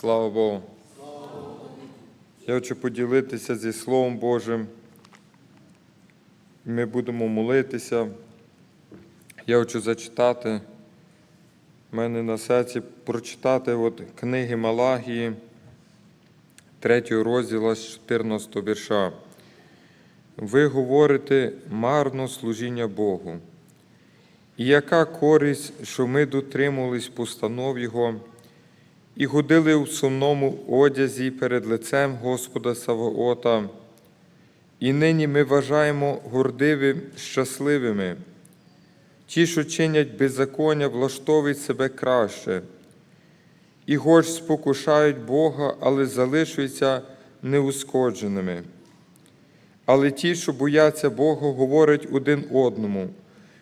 Слава Богу. Я хочу поділитися зі Словом Божим. Ми будемо молитися. Я хочу зачитати. У мене на серці прочитати от книги Малагії, 3 розділа з 14 вірша. Ви говорите марно служіння Богу. І яка користь, що ми дотримувались постанов Його і ходили у сумному одязі перед лицем Господа Савоота, і нині ми вважаємо гордивим щасливими. Ті, що чинять беззаконня, влаштовують себе краще, і хоч спокушають Бога, але залишуються неускодженими. Але ті, що бояться Бога, говорять один одному,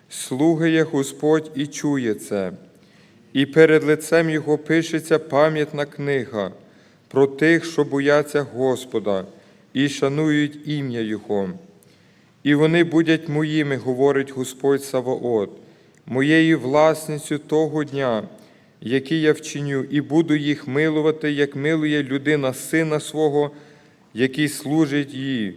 слухає Господь і чує це, і перед лицем Його пишеться пам'ятна книга про тих, що бояться Господа і шанують ім'я Його. І вони будуть моїми, говорить Господь Саваот, моєю власністю того дня, який я вчиню, і буду їх милувати, як милує людина сина свого, який служить їй,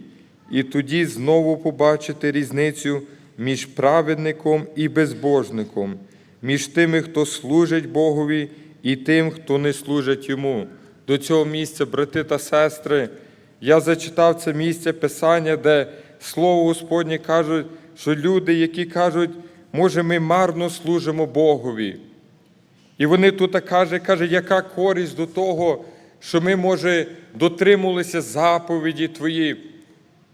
і тоді знову побачити різницю між праведником і безбожником, між тими, хто служить Богові, і тим, хто не служить йому. До цього місця, брати та сестри, я зачитав це місце Писання, де Слово Господнє кажуть, що люди, які кажуть, може, ми марно служимо Богові. І вони тут каже, каже, яка користь до того, що ми, може, дотримувалися заповіді Твої.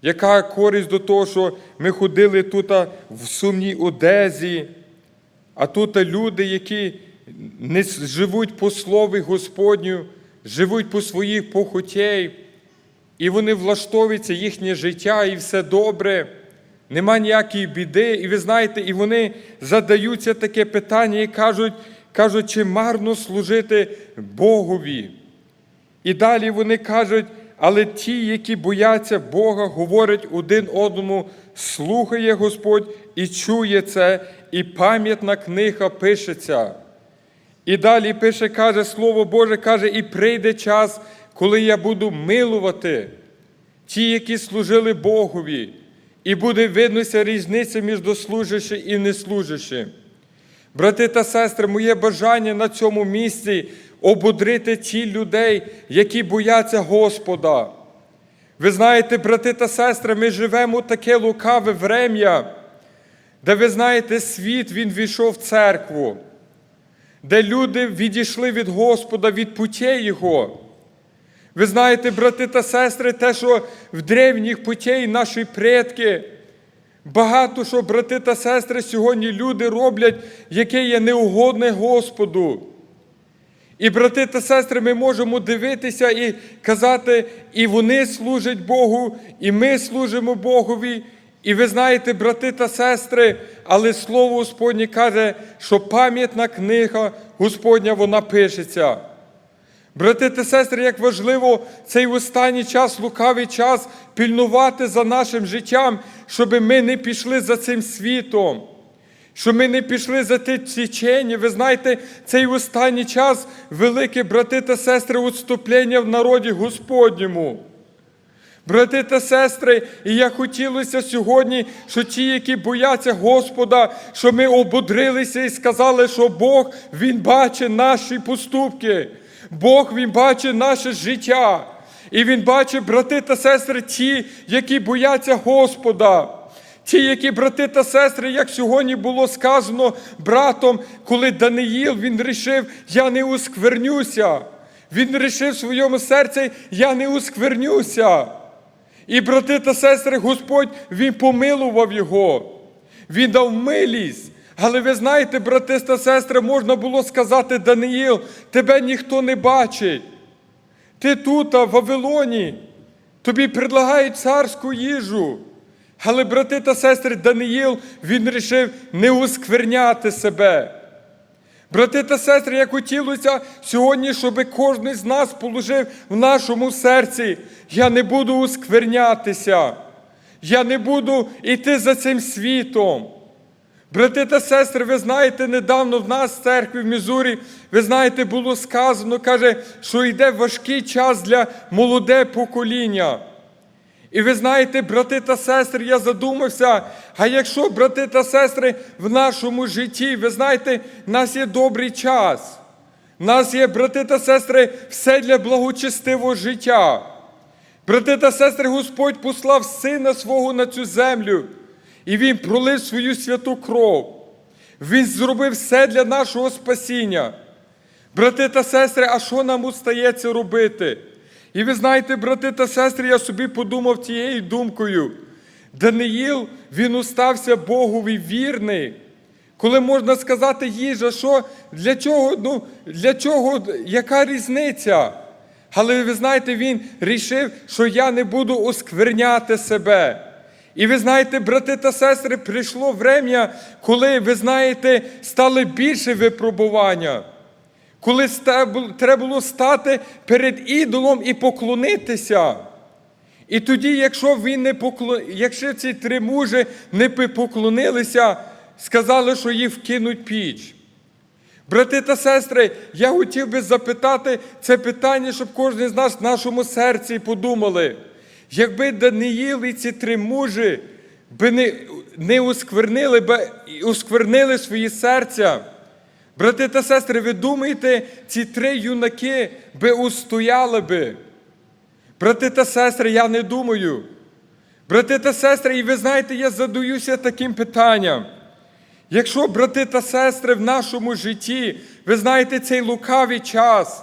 Яка користь до того, що ми ходили тут в сумній одезі, а тут люди, які не живуть по слові Господню, живуть по своїх похотей, і вони влаштовуються їхнє життя, і все добре, нема ніякої біди. І ви знаєте, і вони задаються таке питання і кажуть, кажуть, чи марно служити Богові. І далі вони кажуть, але ті, які бояться Бога, говорять один одному, слухає Господь і чує це, і пам'ятна книга пишеться. І далі пише, каже, Слово Боже, каже, і прийде час, коли я буду милувати ті, які служили Богові, і буде виднося різниця між служащим і неслужащим. Брати та сестри, моє бажання на цьому місці ободрити ті людей, які бояться Господа. Ви знаєте, брати та сестри, ми живемо таке лукаве врем'я, де ви знаєте, світ він війшов в церкву, де люди відійшли від Господа, від путей Його. Ви знаєте, брати та сестри, те, що в древніх путей наші предки, багато що, брати та сестри, сьогодні люди роблять, яке є неугодне Господу. І, брати та сестри, ми можемо дивитися і казати, і вони служать Богу, і ми служимо Богові. І ви знаєте, брати та сестри, але Слово Господнє каже, що пам'ятна книга Господня вона пишеться. Брати та сестри, як важливо цей останній час, лукавий час, пільнувати за нашим життям, щоб ми не пішли за цим світом, щоб ми не пішли за те течення. Ви знаєте, цей останній час, великі брати та сестри, відступлення в народі Господньому. Брати та сестри, і я хотілося сьогодні, що ті, які бояться Господа, що ми ободрилися і сказали, що Бог Він бачить наші поступки. Бог Він бачить наше життя. І Він бачить, брати та сестри, ті, які бояться Господа. Ті, які брати та сестри, як сьогодні було сказано братом, коли Даниїл він рішив, я не усквернюся. Він рішив в своєму серці, я не усквернюся. І, брати та сестри, Господь Він помилував його. Він дав милість. Але ви знаєте, брати та сестри, можна було сказати, Даниїл, тебе ніхто не бачить. Ти тут, в Вавилоні, тобі предлагають царську їжу. Але, брати та сестри, Даниїл, він вирішив не оскверняти себе. Брати та сестри, як хотілося сьогодні, щоб кожен з нас положив в нашому серці, я не буду осквернятися, я не буду йти за цим світом. Брати та сестри, ви знаєте, недавно в нас в церкві в Мізурі, ви знаєте, було сказано, каже, що йде важкий час для молоде покоління. І ви знаєте, брати та сестри, я задумався, а якщо, брати та сестри, в нашому житті, ви знаєте, в нас є добрий час. В нас є, брати та сестри, все для благочестивого життя. Брати та сестри, Господь послав Сина свого на цю землю, і Він пролив свою святу кров. Він зробив все для нашого спасіння. Брати та сестри, а що нам устається робити? І ви знаєте, брати та сестри, я собі подумав тією думкою. Даниїл, він устався Богові вірний. Коли можна сказати їжа, що для чого, ну, для чого, яка різниця? Але ви знаєте, він рішив, що я не буду оскверняти себе. І ви знаєте, брати та сестри, прийшло врем'я, коли, ви знаєте, стали більше випробування. Коли треба було стати перед ідолом і поклонитися. І тоді, якщо він не поклон... якщо ці три мужі не поклонилися, сказали, що їх вкинуть піч. Брати та сестри, я хотів би запитати це питання, щоб кожен з нас в нашому серці подумали. Якби Даниїл і ці три мужі би не не осквернили, би, осквернили свої серця, брати та сестри, ви думаєте, ці три юнаки би устояли би? Брати та сестри, я не думаю. Брати та сестри, і ви знаєте, я задаюся таким питанням. Якщо, брати та сестри, в нашому житті, ви знаєте, цей лукавий час,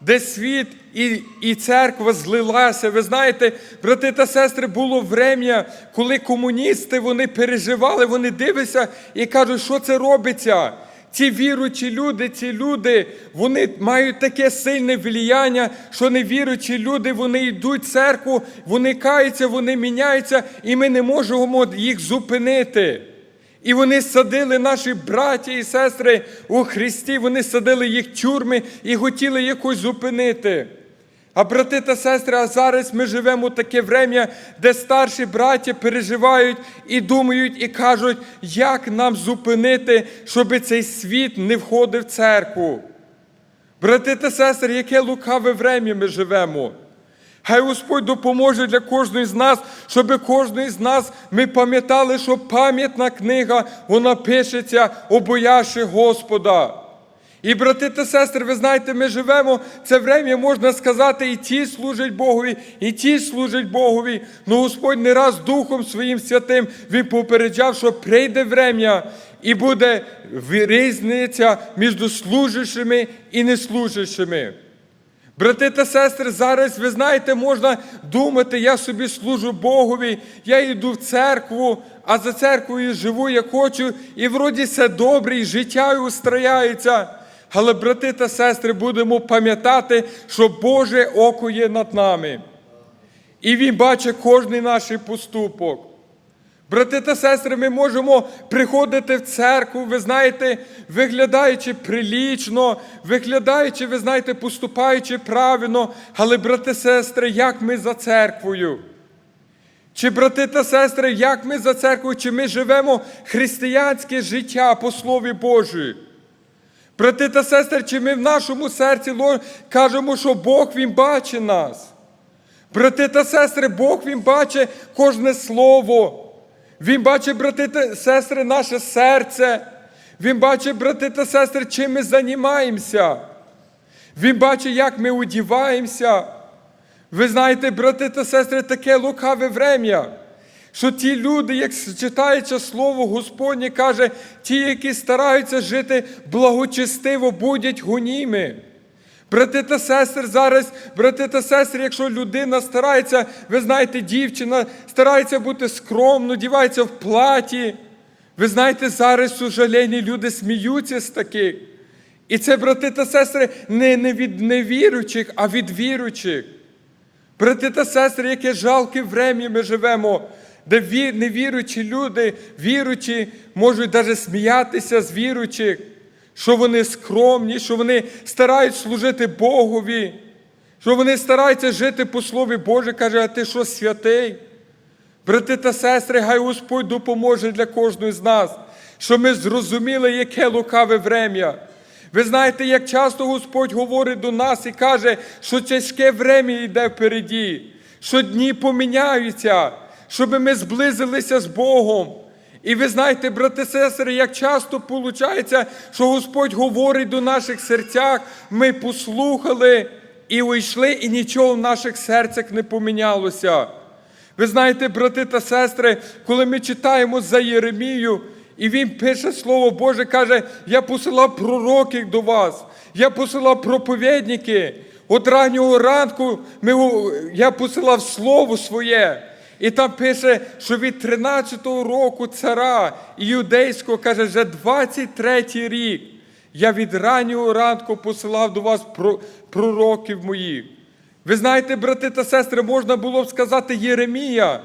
де світ і і церква злилася, ви знаєте, брати та сестри, було врем'я, коли комуністи вони переживали, вони дивляться і кажуть, що це робиться. Ці віруючі люди, ці люди, вони мають таке сильне вліяння, що невіруючі люди, вони йдуть в церкву, вони каються, вони міняються, і ми не можемо їх зупинити. І вони садили наші браті і сестри у Христі, вони садили їх тюрми і хотіли якось зупинити. А брати та сестри, а зараз ми живемо в таке врем'я, де старші браття переживають і думають, і кажуть, як нам зупинити, щоб цей світ не входив в церкву. Брати та сестри, яке лукаве врем'я ми живемо. Хай Господь допоможе для кожної з нас, щоб кожної з нас ми пам'ятали, що пам'ятна книга вона пишеться, обоявши Господа. І, брати та сестри, ви знаєте, ми живемо це врем'я, можна сказати, і ті служать Богові, і ті служать Богові. Ну Господь не раз Духом Своїм Святим Він попереджав, що прийде врем'я і буде різниця між служащими і неслужащими. Брати та сестри, зараз, ви знаєте, можна думати, я собі служу Богові, я йду в церкву, а за церквою живу, як хочу, і вроді все добре, і життя устрояється. Але, брати та сестри, будемо пам'ятати, що Боже око є над нами. І Він бачить кожний наш поступок. Брати та сестри, ми можемо приходити в церкву, ви знаєте, виглядаючи прилічно, виглядаючи, ви знаєте, поступаючи правильно, але, брати сестри, як ми за церквою? Чи, брати та сестри, як ми за церквою, чи ми живемо християнське життя по Слові Божому? Брати та сестри, чи ми в нашому серці кажемо, що Бог Він бачить нас? Брати та сестри, Бог Він бачить кожне слово. Він бачить, брати та сестри, наше серце. Він бачить, брати та сестри, чим ми займаємося. Він бачить, як ми одіваємося. Ви знаєте, брати та сестри, таке лукаве врем'я, що ті люди, як читається слово Господнє, каже, ті, які стараються жити благочестиво, будуть гоніми. Брати та сестри, зараз, брати та сестри, якщо людина старається, ви знаєте, дівчина старається бути скромно, дівається в платі. Ви знаєте, зараз сужалені люди сміються з таких. І це, брати та сестри, не, не від невіруючих, а від віруючих. Брати та сестри, яке жалке врем'я ми живемо, де невіруючі люди, віруючі, можуть навіть сміятися з віруючих що вони скромні, що вони стараються служити Богові, що вони стараються жити по Слові Боже, каже, а ти що святий? Брати та сестри, хай Господь допоможе для кожної з нас, щоб ми зрозуміли, яке лукаве врем'я. Ви знаєте, як часто Господь говорить до нас і каже, що тяжке врем'я йде впереді, що дні поміняються, щоб ми зблизилися з Богом. І ви знаєте, брати сестри, як часто виходить, що Господь говорить до наших серцях, ми послухали і уйшли, і нічого в наших серцях не помінялося. Ви знаєте, брати та сестри, коли ми читаємо за Єремію, і він пише Слово Боже, каже: Я посилав пророків до вас, я посилав проповідники. От раннього ранку ми, я посилав Слово своє. І там пише, що від 13-го року цара іудейського, каже, вже 23-й рік. Я від раннього ранку посилав до вас пророків моїх. Ви знаєте, брати та сестри, можна було б сказати Єремія,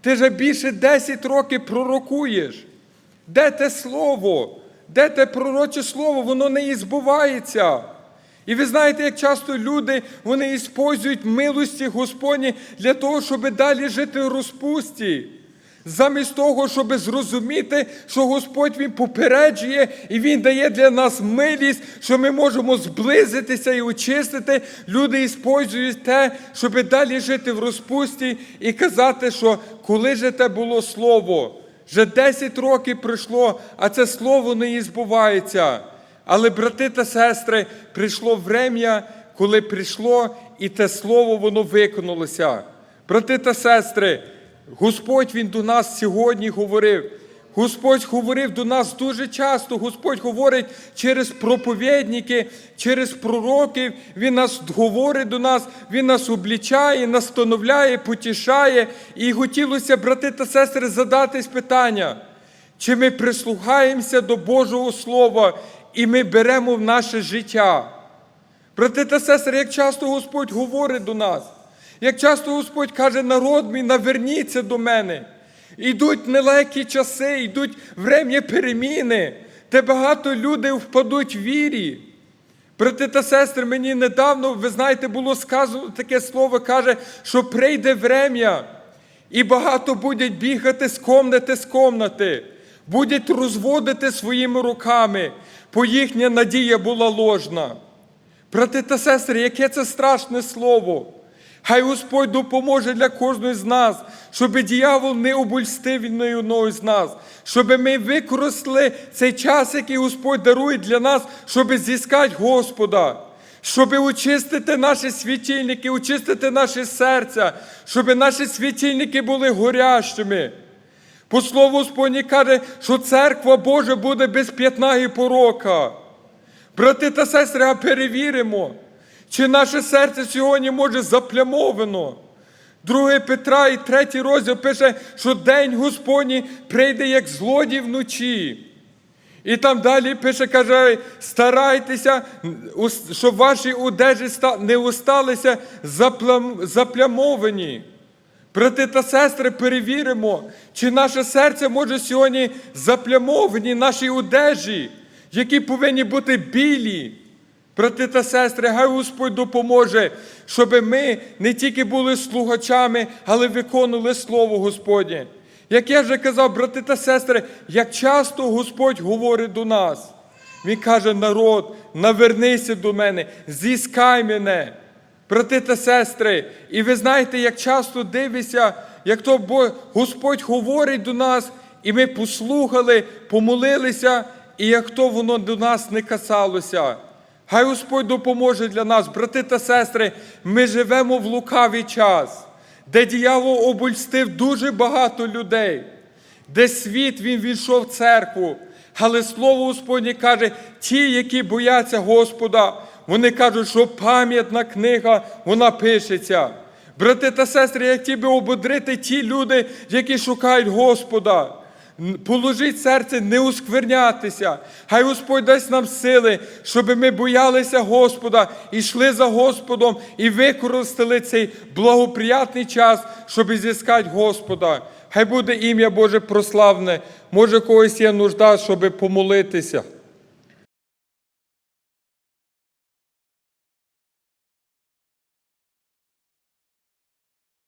ти вже більше 10 років пророкуєш. Де те слово? Де те пророче слово? Воно не і збувається. І ви знаєте, як часто люди вони іспользують милості Господні для того, щоб далі жити в розпусті. Замість того, щоб зрозуміти, що Господь Він попереджує і Він дає для нас милість, що ми можемо зблизитися і очистити, люди іспользують те, щоб далі жити в розпусті і казати, що коли же те було слово, вже 10 років пройшло, а це слово не і збувається. Але, брати та сестри, прийшло врем'я, коли прийшло, і те слово воно виконалося. Брати та сестри, Господь Він до нас сьогодні говорив. Господь говорив до нас дуже часто. Господь говорить через проповідники, через пророків. Він нас говорить до нас, Він нас облічає, настановляє, потішає. І хотілося, брати та сестри, задатись питання, чи ми прислухаємося до Божого Слова і ми беремо в наше життя. Брати та сестри, як часто Господь говорить до нас, як часто Господь каже, народ мій, наверніться до мене. Йдуть нелегкі часи, йдуть врем'я переміни, де багато людей впадуть в вірі. Брати та сестри, мені недавно, ви знаєте, було сказано таке слово, каже, що прийде врем'я, і багато будуть бігати з комнати з комнати, будуть розводити своїми руками, бо їхня надія була ложна. Брати та сестри, яке це страшне слово! Хай Господь допоможе для кожного з нас, щоб дьявол не обольстив одного з нас, щоб ми використали цей час, який Господь дарує для нас, щоб зіскати Господа, щоб очистити наші світильники, очистити наші серця, щоб наші світильники були горящими. По слову Господні каже, що церква Божа буде без п'ятна і порока. Брати та сестри, а перевіримо. Чи наше серце сьогодні може заплямовано? 2 Петра і 3 розділ пише, що день Господній прийде як злодій вночі. І там далі пише, каже, старайтеся, щоб ваші одежі не осталися заплямовані. Брати та сестри, перевіримо, чи наше серце може сьогодні заплямовані наші одежі, які повинні бути білі. Брати та сестри, хай Господь допоможе, щоб ми не тільки були слухачами, але виконували Слово Господнє. Як я вже казав, брати та сестри, як часто Господь говорить до нас, Він каже, народ, навернися до мене, зіскай мене, брати та сестри. І ви знаєте, як часто дивишся, як то Господь говорить до нас, і ми послухали, помолилися, і як то воно до нас не касалося. Хай Господь допоможе для нас, брати та сестри, ми живемо в лукавий час, де діявол обольстив дуже багато людей, де світ він війшов в церкву. Але слово Господнє каже, ті, які бояться Господа, вони кажуть, що пам'ятна книга вона пишеться. Брати та сестри, я хотів би ободрити ті люди, які шукають Господа. Положіть серце, не усквернятися. Хай Господь дасть нам сили, щоб ми боялися Господа, йшли за Господом і використали цей благоприятний час, щоб зіскати Господа. Хай буде ім'я Боже прославне. Може, когось є нужда, щоб помолитися.